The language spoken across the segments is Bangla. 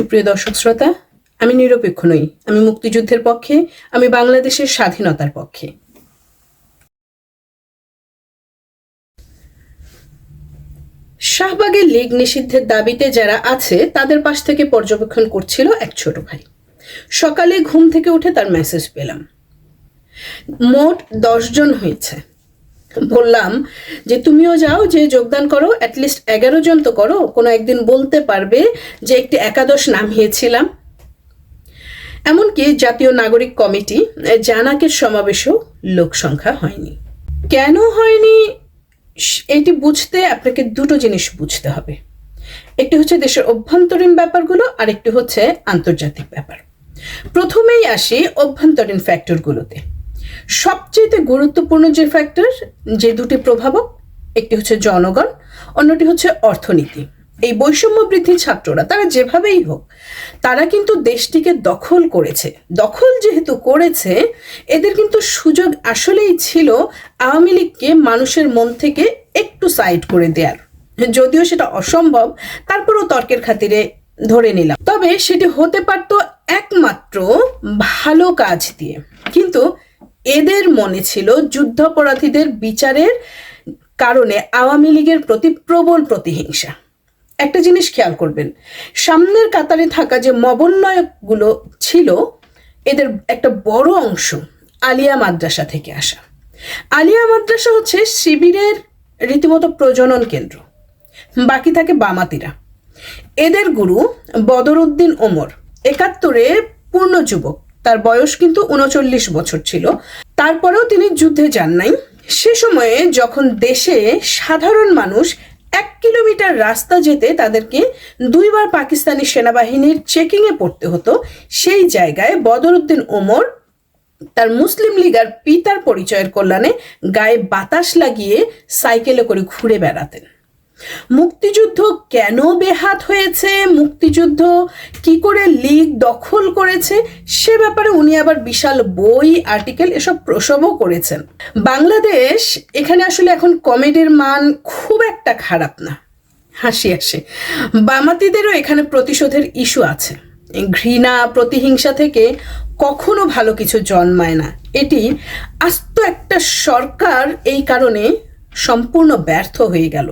সুপ্রিয় দর্শক শ্রোতা, আমি নিরপেক্ষ নই। আমি মুক্তিযুদ্ধের পক্ষে, আমি বাংলাদেশের স্বাধীনতার পক্ষে। শাহবাগের লীগ নিষিদ্ধের দাবিতে যারা আছে, তাদের পাশ থেকে পর্যবেক্ষণ করছিল এক ছোট ভাই। সকালে ঘুম থেকে উঠে তার মেসেজ পেলাম। মোট দশজন হয়েছে। বললাম যে তুমিও যাও, যে যোগদান করো অ্যাটলিস্ট এগারো জন তো করো, কোনো একদিন বলতে পারবে যে একটি একাদশ নামিয়েছিলাম এমনকি জাতীয় নাগরিক কমিটি জানাকের সমাবেশেও লোক সংখ্যা হয়নি। কেন হয়নি? এটি বুঝতে আপনাকে দুটো জিনিস বুঝতে হবে। একটি হচ্ছে দেশের অভ্যন্তরীণ ব্যাপারগুলো, আর একটি হচ্ছে আন্তর্জাতিক ব্যাপার। প্রথমেই আসি অভ্যন্তরীণ ফ্যাক্টরগুলোতে সবচেয়ে গুরুত্বপূর্ণ যে ফ্যাক্টর যে দুটি প্রভাবক, একটি হচ্ছে জনগণ, অন্যটি হচ্ছে অর্থনীতি। এই বৈষম্য বৃদ্ধি ছাত্ররা, তারা যেভাবেই হোক, তারা কিন্তু দেশটিকে দখল করেছে। দখল যেহেতু করেছে, এদের কিন্তু সুযোগ আসলেই ছিল আওয়ামী লীগকে মানুষের মন থেকে একটু সাইড করে দেওয়ার যদিও সেটা অসম্ভব, তারপরও তর্কের খাতিরে ধরে নিলাম। তবে সেটি হতে পারত একমাত্র ভালো কাজ দিয়ে। কিন্তু এদের মনে ছিল যুদ্ধাপরাধীদের বিচারের কারণে আওয়ামী লীগের প্রতি প্রবল প্রতিহিংসা। একটা জিনিস খেয়াল করবেন, সামনের কাতারে থাকা যে মবন্নয়কগুলো ছিল, এদের একটা বড় অংশ আলিয়া মাদ্রাসা থেকে আসা। আলিয়া মাদ্রাসা হচ্ছে শিবিরের রীতিমতো প্রজনন কেন্দ্র, বাকি থাকে বামাতিরা। এদের গুরু বদরউদ্দিন ওমর, একাত্তরে পূর্ণ যুবক। তার বয়স কিন্তু উনচল্লিশ বছর ছিল। তারপরেও তিনি যুদ্ধে যান নাই। সে সময়ে যখন দেশে সাধারণ মানুষ এক কিলোমিটার রাস্তা যেতে তাদেরকে দুইবার পাকিস্তানি সেনাবাহিনীর চেকিংয়ে পড়তে হতো, সেই জায়গায় বদরউদ্দিন ওমর তার মুসলিম লীগ আর পিতার পরিচয়ের কল্যাণে গায়ে বাতাস লাগিয়ে সাইকেলে করে ঘুরে বেড়াতেন। মুক্তিযুদ্ধ কেন বেহাত হয়েছে? মুক্তিযুদ্ধ কি করে লীগ দখল করেছে? সে ব্যাপারে উনি আবার বিশাল বই, আর্টিকেল এসব প্রসবও করেছেন। বাংলাদেশ এখানে আসলে এখন কমেডির মান খুব একটা খারাপ না। হাসি আসে বামাতিদেরও এখানে প্রতিশোধের ইস্যু আছে। ঘৃণা, প্রতিহিংসা থেকে কখনো ভালো কিছু জন্মায় না। এটি আস্ত একটা সরকার এই কারণে সম্পূর্ণ ব্যর্থ হয়ে গেল।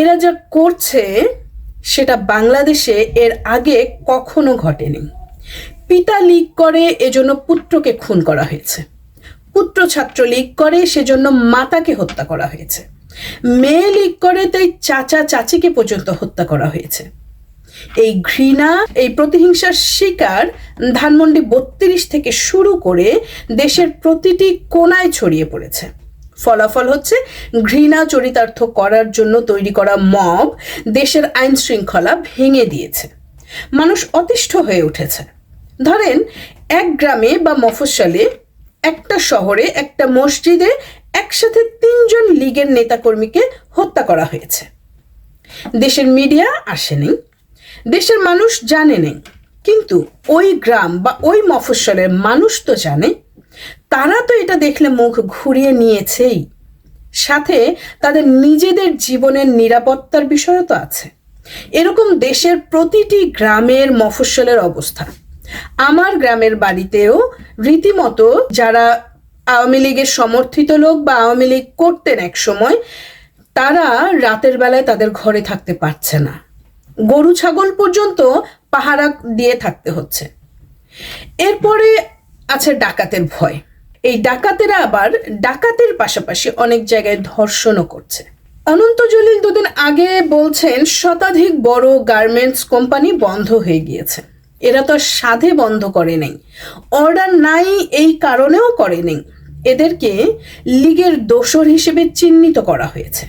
এরা যা করছে, সেটা বাংলাদেশে এর আগে কখনো ঘটেনি। পিতা লীগ করে এজন্য পুত্রকে খুন করা হয়েছে। পুত্র ছাত্র লীগ করে সেজন্য মাতাকে হত্যা করা হয়েছে। মেয়ে লীগ করে তাই চাচা চাচিকে পর্যন্ত হত্যা করা হয়েছে। এই ঘৃণা, এই প্রতিহিংসার শিকার ধানমন্ডি বত্রিশ থেকে শুরু করে দেশের প্রতিটি কোনায় ছড়িয়ে পড়েছে। ফলাফল হচ্ছে ঘৃণা চরিতার্থ করার জন্য তৈরি করা মব দেশের আইন শৃঙ্খলা ভেঙে দিয়েছে। মানুষ অতিষ্ঠ হয়ে উঠেছে। ধরেন, এক গ্রামে বা মফস্বলে একটা শহরে, একটা মসজিদে একসাথে তিনজন লীগের নেতাকর্মীকে হত্যা করা হয়েছে। দেশের মিডিয়া আসেনি দেশের মানুষ জানে নেই, কিন্তু ওই গ্রাম বা ওই মফস্বলের মানুষ তো জানে তারা তো এটা দেখলে মুখ ঘুরিয়ে নিয়েছেই। সাথে তাদের নিজেদের জীবনের নিরাপত্তার বিষয়ও তো আছে। এরকম দেশের প্রতিটি গ্রামের মফস্বলের অবস্থা। আমার গ্রামের বাড়িতেও রীতিমতো যারা আওয়ামী লীগের সমর্থিত লোক বা আওয়ামী লীগ করতেন এক সময়, তারা রাতের বেলায় তাদের ঘরে থাকতে পারছে না। গরু, ছাগল পর্যন্ত পাহারা দিয়ে থাকতে হচ্ছে। এরপরে আছে ডাকাতের ভয়। এই ডাকাতেরা আবার ডাকাতের পাশাপাশি অনেক জায়গায় ধর্ষণও করছে। অনন্ত জলিল দুদিন আগে বলছেন, শতাধিক বড় গার্মেন্টস কোম্পানি বন্ধ হয়ে গিয়েছে। এরা তো সাধে বন্ধ করে নেই। অর্ডার নাই এই কারণেও করে নেই। এদেরকে লীগের দোসর হিসেবে চিহ্নিত করা হয়েছে।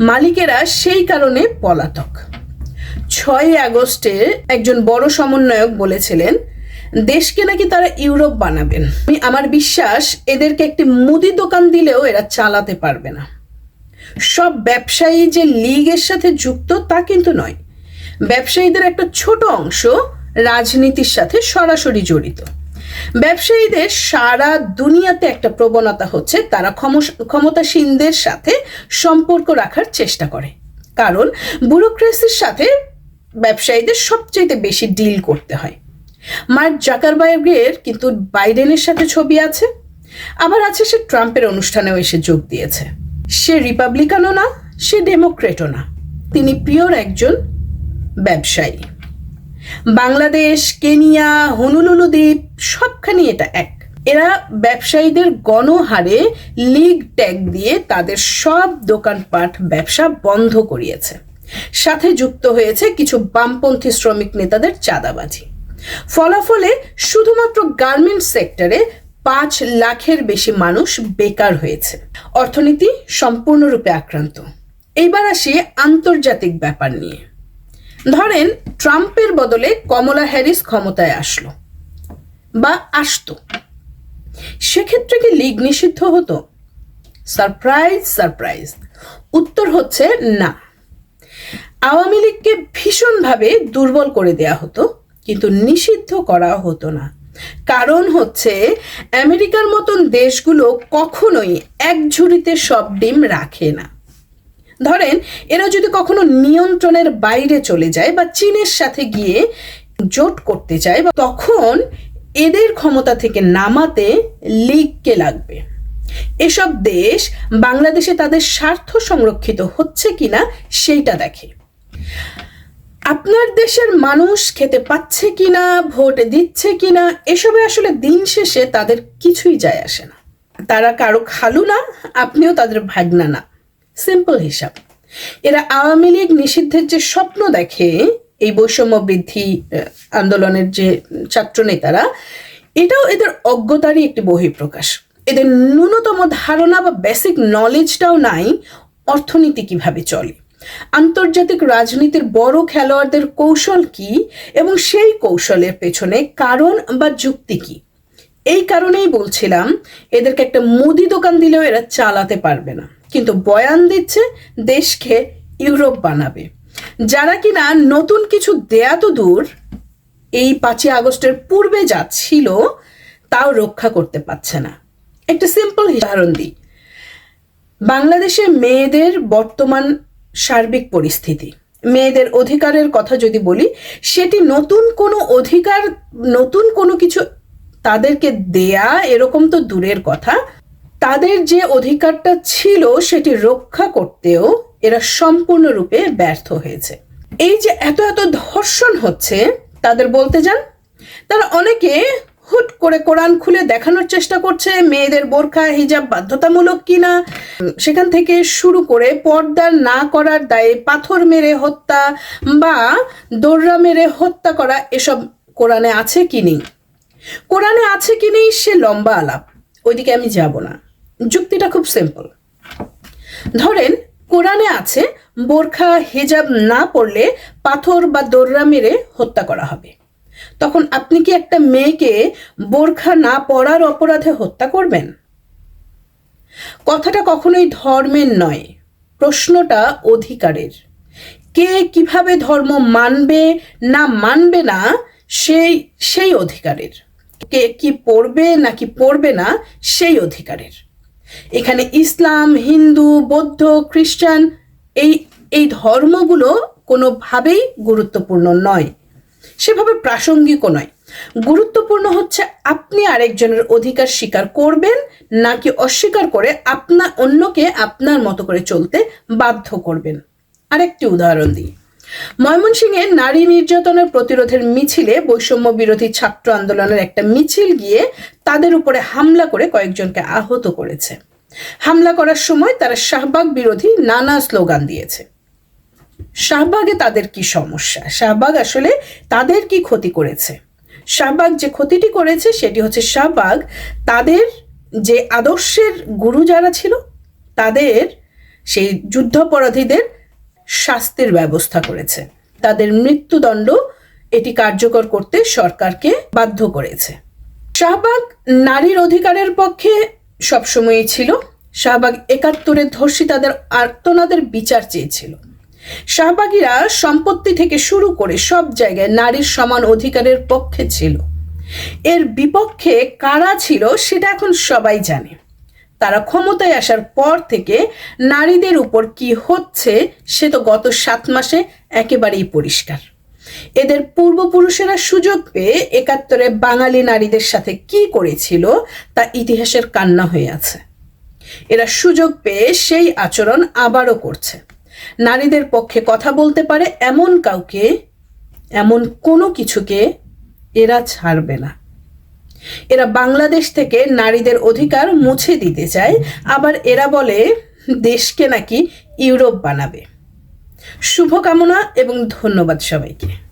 মালিকেরা সেই কারণে পলাতক। ছয় আগস্টে একজন বড় সমন্বয়ক বলেছিলেন দেশকে নাকি তারা ইউরোপ বানাবেন। আমি আমার বিশ্বাস, এদেরকে একটি মুদি দোকান দিলেও এরা চালাতে পারবে না। সব ব্যবসায়ী যে লীগের সাথে যুক্ত, তা কিন্তু নয়। ব্যবসায়ীদের একটা ছোট অংশ রাজনীতির সাথে সরাসরি জড়িত। ব্যবসায়ীদের সারা দুনিয়াতে একটা প্রবণতা হচ্ছে, তারা ক্ষমতাসীনদের সাথে সম্পর্ক রাখার চেষ্টা করে। কারণ ব্যুরোক্রেসির সাথে ব্যবসায়ীদের সবচেয়ে বেশি ডিল করতে হয়। মার্ক জাকারবার্গের কিন্তু বাইডেনের সাথে ছবি আছে, আবার আছে সে ট্রাম্পের অনুষ্ঠানেও এসে যোগ দিয়েছে। সে রিপাবলিকানও না, সে ডেমোক্রেটও না। তিনি প্রিয়র একজন ব্যবসায়ী। বাংলাদেশ, কেনিয়া হনুলুলু দ্বীপ সবখানি এটা এক। এরা ব্যবসায়ীদের গণহারে লিগ ট্যাগ দিয়ে তাদের সব দোকানপাট, ব্যবসা বন্ধ করিয়েছে। সাথে যুক্ত হয়েছে কিছু বামপন্থী শ্রমিক নেতাদের চাঁদাবাজি। ফলাফলে শুধুমাত্র গার্মেন্ট সেক্টরে পাঁচ লাখের বেশি মানুষ বেকার হয়েছে। অর্থনীতি সম্পূর্ণরূপে আক্রান্ত। এইবার আসি আন্তর্জাতিক ব্যাপার নিয়ে। ধরেন, ট্রাম্পের বদলে কমলা হ্যারিস ক্ষমতায় আসলো বা আসতো। সেক্ষেত্রে কি লিগ নিষিদ্ধ হতো? Surprise surprise. উত্তর হচ্ছে না। আওয়ামী লীগকে ভীষণভাবে দুর্বল করে দেয়া হতো কিন্তু নিষিদ্ধ করা হতো না। কারণ হচ্ছে, আমেরিকার মতন দেশগুলো কখনোই এক ঝুড়িতে সব ডিম রাখে না। ধরেন, এরা যদি কখনো নিয়ন্ত্রণের বাইরে চলে যায় বা চীনের সাথে গিয়ে জোট করতে চায় বা তখন এদের ক্ষমতা থেকে নামাতে লিগকে লাগবে। এসব দেশ বাংলাদেশে তাদের স্বার্থ সংরক্ষিত হচ্ছে কিনা, সেইটা দেখে। আপনার দেশের মানুষ খেতে পাচ্ছে কিনা, ভোট দিচ্ছে কিনা, এসবে আসলে দিন শেষে তাদের কিছুই যায় আসে না। তারা কারও খালু না, আপনিও তাদের ভাগনা না। সিম্পল হিসাব। এরা আওয়ামী লীগ নিষিদ্ধের যে স্বপ্ন দেখে, এই বৈষম্য বৃদ্ধি আন্দোলনের যে ছাত্র নেতারা, এটাও এদের অজ্ঞতারই একটি বহিঃপ্রকাশ। এদের ন্যূনতম ধারণা বা বেসিক নলেজটাও নাই অর্থনীতি কীভাবে চলে। আন্তর্জাতিক রাজনীতির বড় খেলোয়াড়দের কৌশল কি এবং সেই কৌশলের পেছনে কারণ বা যুক্তি কি? এই কারণেই বলছিলাম, এদেরকে একটা মুদি দোকান দিলেও এরা চালাতে পারবে না। কিন্তু বয়ান দিচ্ছে, দেশকে ইউরোপ বানাবে। যারা কিনা নতুন কিছু দেয়া তো দূর, এই পাঁচই আগস্টের পূর্বে যা ছিল, তাও রক্ষা করতে পারছে না। একটা সিম্পল উদাহরণ দিই। বাংলাদেশে মেয়েদের বর্তমান সার্বিক পরিস্থিতি। মেয়েদের অধিকারের কথা যদি বলি, সেটি নতুন কোনো অধিকার, নতুন কোনো কিছু তাদেরকে দেয়া এরকম তো দূরের কথা। তাদের যে অধিকারটা ছিল সেটি রক্ষা করতেও এরা সম্পূর্ণরূপে ব্যর্থ হয়েছে। এই যে এত এত ধর্ষণ হচ্ছে, তাদের বলতে যান, তারা অনেকে হুট করে কোরআন খুলে দেখানোর চেষ্টা করছে, মেয়েদের বোরখা, হিজাব বাধ্যতামূলক কিনা? সেখান থেকে শুরু করে পর্দার না করার দায়ে পাথর মেরে হত্যা বা দৌড়া মেরে হত্যা করা এসব কোরআনে আছে কি নেই? কোরআনে আছে কি নেই সে লম্বা আলাপ। ওইদিকে আমি যাব না। যুক্তিটা খুব সিম্পল ধরেন কোরআনে আছে, বোরখা, হেজাব না পড়লে পাথর বা দোররা মেরে হত্যা করা হবে। তখন আপনি কি একটা মেয়েকে বোরখা না পড়ার অপরাধে হত্যা করবেন? কথাটা কখনোই ধর্মের নয়, প্রশ্নটা অধিকারের। কে কীভাবে ধর্ম মানবে না মানবে না, সেই সেই অধিকারের। কে কি পড়বে নাকি পড়বে না, সেই অধিকারের। এখানে ইসলাম, হিন্দু, বৌদ্ধ, খ্রিস্টান, এই এই ধর্মগুলো কোনোভাবেই গুরুত্বপূর্ণ নয়। সেভাবে প্রাসঙ্গিকও নয়। গুরুত্বপূর্ণ হচ্ছে আপনি আরেকজনের অধিকার স্বীকার করবেন নাকি অস্বীকার করে আপনার অন্যকে আপনার মতো করে চলতে বাধ্য করবেন। আরেকটি উদাহরণ দিই। ময়মনসিংহে নারী নির্যাতনের প্রতিরোধের মিছিলে বৈষম্য বিরোধী ছাত্র আন্দোলনের একটা মিছিল গিয়ে তাদের উপরে হামলা করে কয়েকজনকে আহত করেছে। হামলা করার সময় তারা শাহবাগ বিরোধী নানা স্লোগান দিয়েছে। শাহবাগে তাদের কি সমস্যা? শাহবাগ আসলে তাদের কি ক্ষতি করেছে? শাহবাগ যে ক্ষতিটি করেছে সেটি হচ্ছে শাহবাগ তাদের যে আদর্শের গুরু যারা ছিল, তাদের সেই যুদ্ধাপরাধীদের শাস্তির ব্যবস্থা করেছে। তাদের মৃত্যুদণ্ড এটি কার্যকর করতে সরকারকে বাধ্য করেছে। শাহবাগ নারীর অধিকারের পক্ষে সবসময়ই ছিল। শাহবাগ একাত্তরের ধর্ষিতাদের আর্তনাদের বিচার চেয়েছিল। শাহবাগীরা সম্পত্তি থেকে শুরু করে সব জায়গায় নারীর সমান অধিকারের পক্ষে ছিল। এর বিপক্ষে কারা ছিল সেটা এখন সবাই জানে। তারা ক্ষমতায় আসার পর থেকে নারীদের উপর কি হচ্ছে সে তো গত সাত মাসে একেবারেই পরিষ্কার। এদের পূর্বপুরুষেরা সুযোগ পেয়ে একাত্তরে বাঙালি নারীদের সাথে কি করেছিল তা ইতিহাসের কান্না হয়ে আছে। এরা সুযোগ পেয়ে সেই আচরণ আবারও করছে। নারীদের পক্ষে কথা বলতে পারে এমন কাউকে, এমন কোনো কিছুকে এরা ছাড়বে না। এরা বাংলাদেশ থেকে নারীদের অধিকার মুছে দিতে চায়, আবার এরা বলে দেশকে নাকি ইউরোপ বানাবে। শুভকামনা এবং ধন্যবাদ সবাইকে।